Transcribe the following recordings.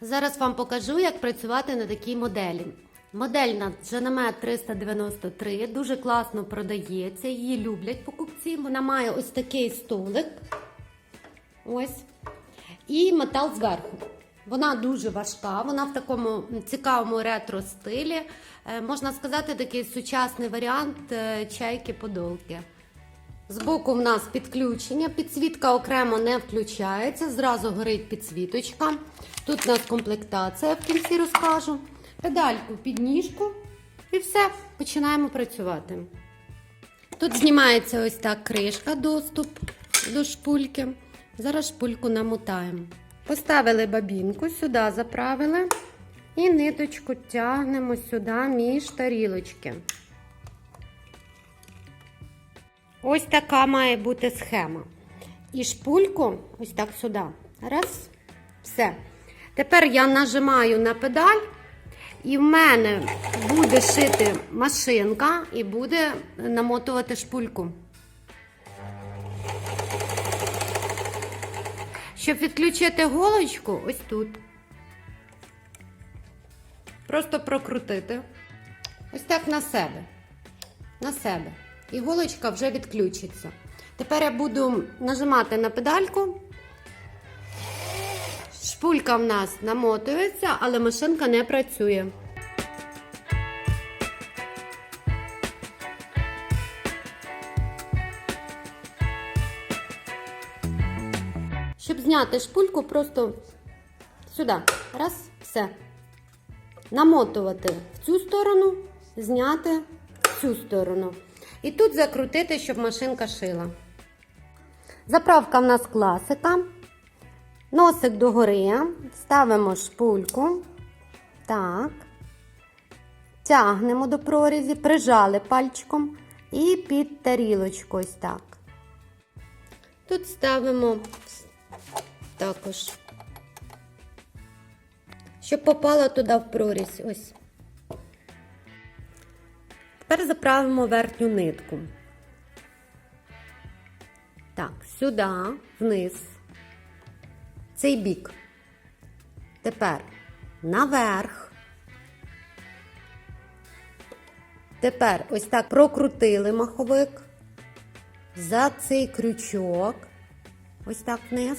Зараз вам покажу, як працювати на такій моделі. Модель на Genemet 393 дуже класно продається, її люблять покупці. Вона має ось такий столик. Ось. І метал зверху. Вона дуже важка, вона в такому цікавому ретро стилі. Е, Можна сказати, такий сучасний варіант е, чайки-подолки. Збоку в нас підключення, підсвітка окремо не включається, зразу горить підсвіточка. Тут у нас комплектація, в кінці розкажу. Педальку під ніжку і все, починаємо працювати. Тут знімається ось так кришка, доступ до шпульки. Зараз шпульку намотаємо. Поставили бабінку, сюди заправили і ниточку тягнемо сюди між тарілочки. Ось така має бути схема. І шпульку ось так сюди. Раз. Все. Тепер я нажимаю на педаль, і в мене буде шити машинка і буде намотувати шпульку. Щоб відключити голочку, ось тут. Просто прокрутити. Ось так на себе. На себе. І голочка вже відключиться. Тепер я буду нажимати на педальку. Шпулька в нас намотується, але машинка не працює. Щоб зняти шпульку, просто сюди. Раз, все. Намотувати в цю сторону, зняти в цю сторону. І тут закрутити, щоб машинка шила. Заправка в нас класика. Носик догори. Ставимо шпульку. Так. Тягнемо до прорізі, прижали пальчиком і під тарілочку ось так. Тут ставимо також, щоб попала туди в прорізь. Ось. Тепер заправимо верхню нитку. Так, сюди, вниз. Цей бік. Тепер наверх. Тепер ось так прокрутили маховик за цей крючок. Ось так вниз.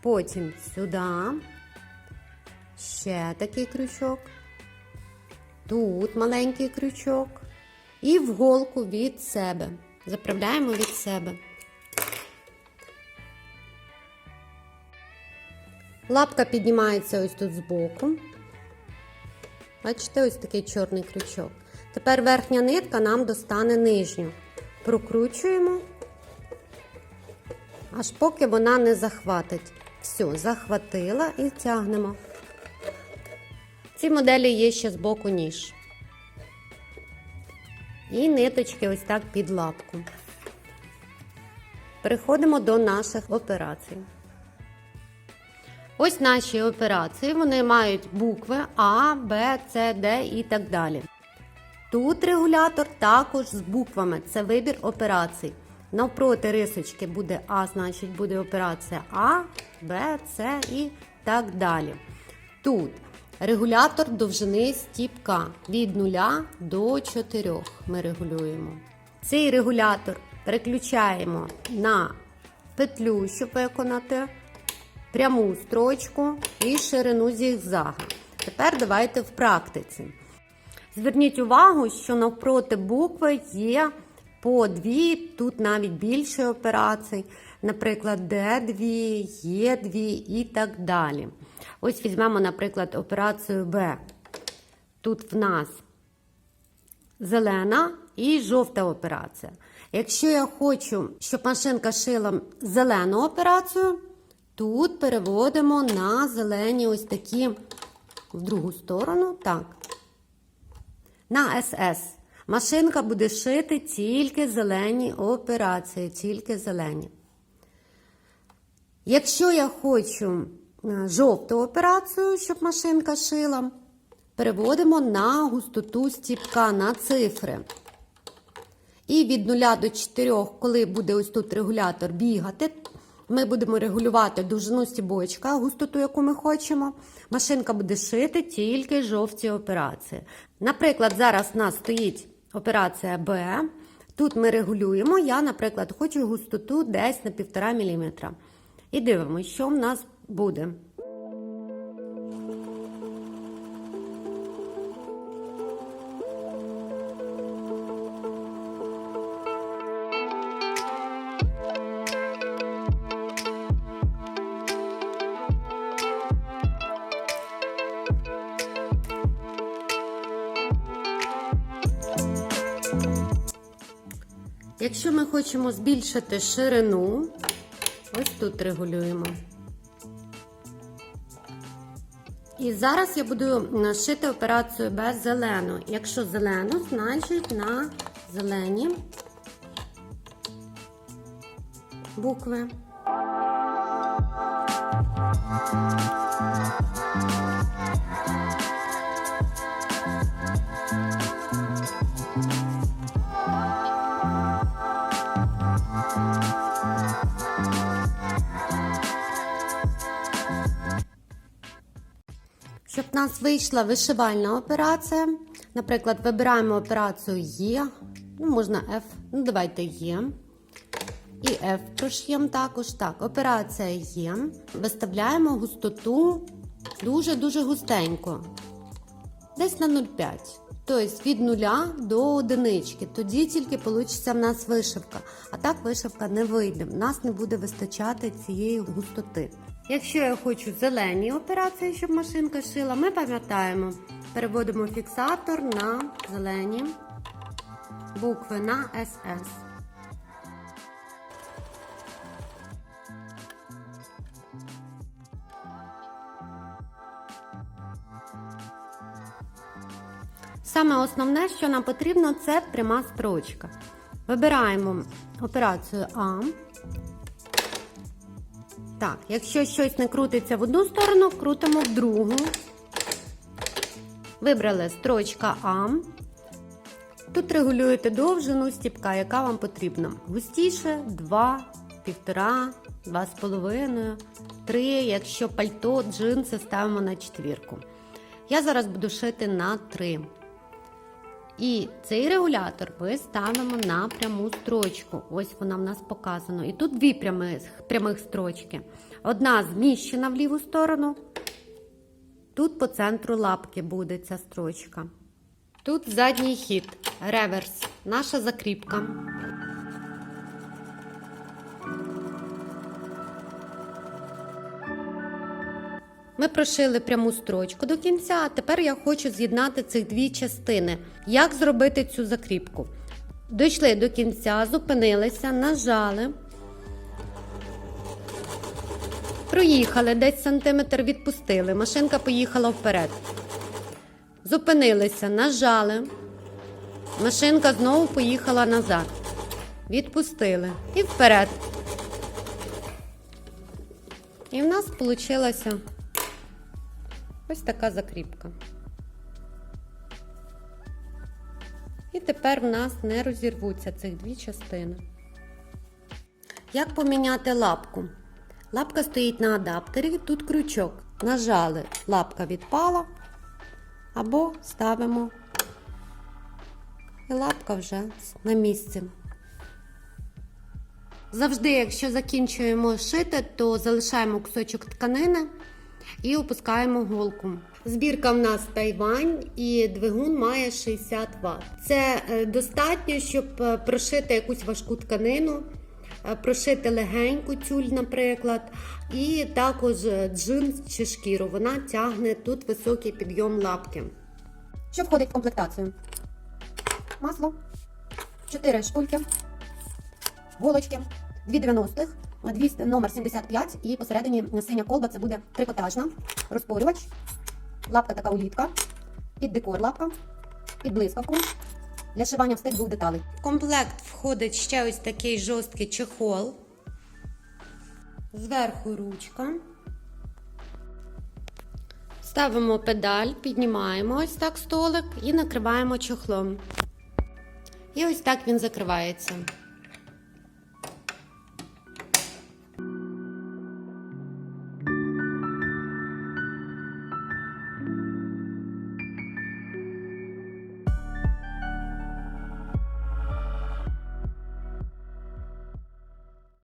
Потім сюди. Ще такий крючок. Тут маленький крючок. І в голку від себе. Заправляємо від себе. Лапка піднімається ось тут збоку. Бачите, ось такий чорний крючок. Тепер верхня нитка нам достане нижню. Прокручуємо, аж поки вона не захватить. Все, захватила і тягнемо. Цій моделі є ще збоку ніж. І ниточки ось так під лапку. Переходимо до наших операцій. Ось наші операції. Вони мають букви А, Б, С, Д і так далі. Тут регулятор також з буквами. Це вибір операцій. Навпроти рисочки буде А, значить буде операція А, Б, С і так далі. Тут регулятор довжини стіпка від 0 до 4 ми регулюємо. Цей регулятор переключаємо на петлю, щоб виконати пряму строчку і ширину зігзага. Тепер давайте в практиці. Зверніть увагу, що навпроти букви є по дві, тут навіть більше операцій, наприклад, Д2, Е2 і так далі. Ось візьмемо, наприклад, операцію Б. Тут в нас зелена і жовта операція. Якщо я хочу, щоб машинка шила зелену операцію, тут переводимо на зелені ось такі в другу сторону. Так. На СС. Машинка буде шити тільки зелені операції, тільки зелені. Якщо я хочу е, жовту операцію, щоб машинка шила, переводимо на густоту стіпка на цифри. І від 0 до 4, коли буде ось тут регулятор бігати, Ми будемо регулювати довжину стібочка, густоту, яку ми хочемо. Машинка буде шити тільки жовті операції. Наприклад, зараз у нас стоїть операція Б. Тут ми регулюємо. Я, наприклад, хочу густоту десь на 1,5 мм. І дивимося, що в нас буде. Якщо ми хочемо збільшити ширину, ось тут регулюємо. І зараз я буду шити операцію без зелену. Якщо зелену, значить на зелені букви. Нас вийшла вишивальна операція, наприклад, вибираємо операцію Є, ну, можна F, ну давайте Є. І F прош'ємо також. Так, операція Є. Виставляємо густоту дуже-дуже густенько. Десь на 0,5. Тобто від нуля до одинички. Тоді тільки вийде в нас вишивка. А так вишивка не вийде. В нас не буде вистачати цієї густоти. Якщо я хочу зелені операції, щоб машинка шила, ми пам'ятаємо, переводимо фіксатор на зелені букви на СС. Саме основне, що нам потрібно, це пряма строчка. Вибираємо операцію А. Так, якщо щось не крутиться в одну сторону, крутимо в другу. Вибрали строчка А. Тут регулюєте довжину стіпка, яка вам потрібна. Густіше 2, 1,5, 2,5, 3. Якщо пальто, джинси ставимо на четвірку. Я зараз буду шити на 3. І цей регулятор ми ставимо на пряму строчку. Ось вона в нас показана. І тут дві прямих, прямих строчки. Одна зміщена в ліву сторону. Тут по центру лапки буде ця строчка. Тут задній хід, реверс, наша закріпка. Ми прошили пряму строчку до кінця, а тепер я хочу з'єднати цих дві частини. Як зробити цю закріпку? Дійшли до кінця, зупинилися, нажали. Проїхали десь сантиметр відпустили. Машинка поїхала вперед. Зупинилися, нажали. Машинка знову поїхала назад. Відпустили. І вперед. І в нас вийшла ось така закріпка. І тепер в нас не розірвуться цих дві частини. Як поміняти лапку? Лапка стоїть на адаптері, тут крючок. Нажали, лапка відпала, або ставимо і лапка вже на місці. Завжди, якщо закінчуємо шити, то залишаємо кусочок тканини і опускаємо голку. Збірка в нас Тайвань і двигун має 60 Вт. Це е, достатньо, щоб е, прошити якусь важку тканину, е, прошити легеньку тюль, наприклад, і також джинс чи шкіру. Вона тягне тут високий підйом лапки. Що входить в комплектацію? Масло, 4 шпульки, голочки, 2 90-х, 200, номер 75 і посередині синя колба це буде трикотажна, розпорювач, лапка така улітка, під декор лапка, під блискавку, для шивання встиг двох деталей. В комплект входить ще ось такий жорсткий чехол. Зверху ручка. Ставимо педаль, піднімаємо ось так столик і накриваємо чохлом. І ось так він закривається.